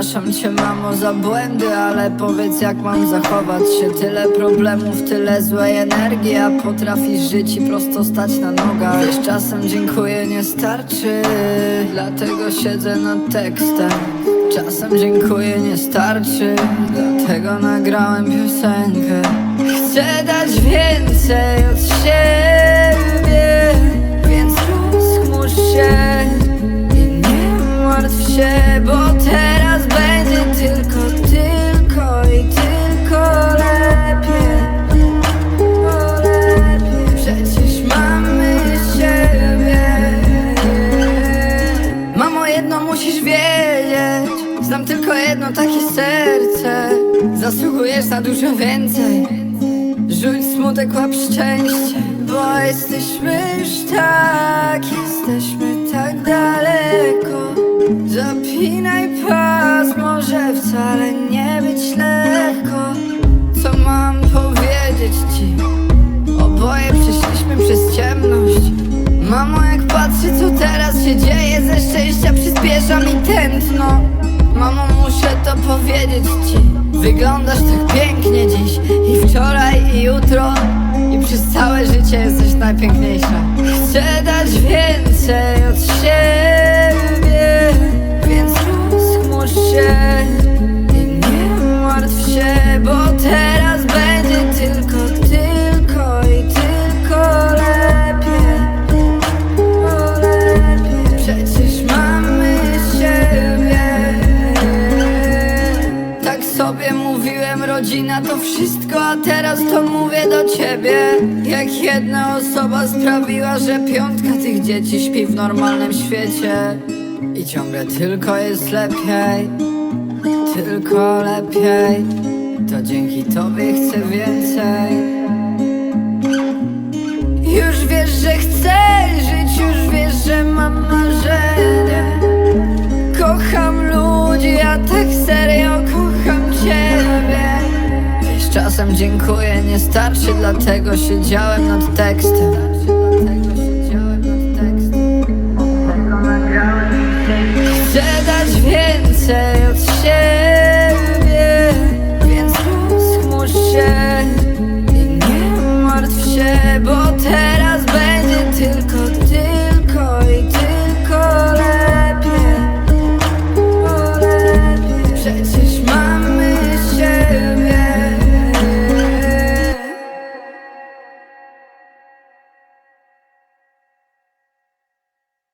Przepraszam cię mamo za błędy, ale powiedz jak mam zachować się. Tyle problemów, tyle złej energii, a potrafisz żyć i prosto stać na nogach. Wiesz czasem dziękuję nie starczy, dlatego siedzę nad tekstem. Czasem dziękuję nie starczy, dlatego nagrałem piosenkę. Chcę dać więcej od siebie, więc rozchmurz się i nie martw się, jedno takie serce. Zasługujesz na dużo więcej. Rzuć smutek, łap szczęście Bo jesteśmy już tak, jesteśmy tak daleko Zapinaj pas, może wcale nie powiedzieć ci Wyglądasz tak pięknie dziś I wczoraj i jutro. I przez całe życie jesteś najpiękniejsza. Chcę dać więcej od siebie rodzina to wszystko A teraz to mówię do ciebie. Jak jedna osoba sprawiła, że piątka tych dzieci śpi w normalnym świecie. I ciągle tylko jest lepiej Tylko lepiej. To dzięki tobie chcę więcej czasem dziękuję, nie starczy, dlatego siedziałem nad tekstem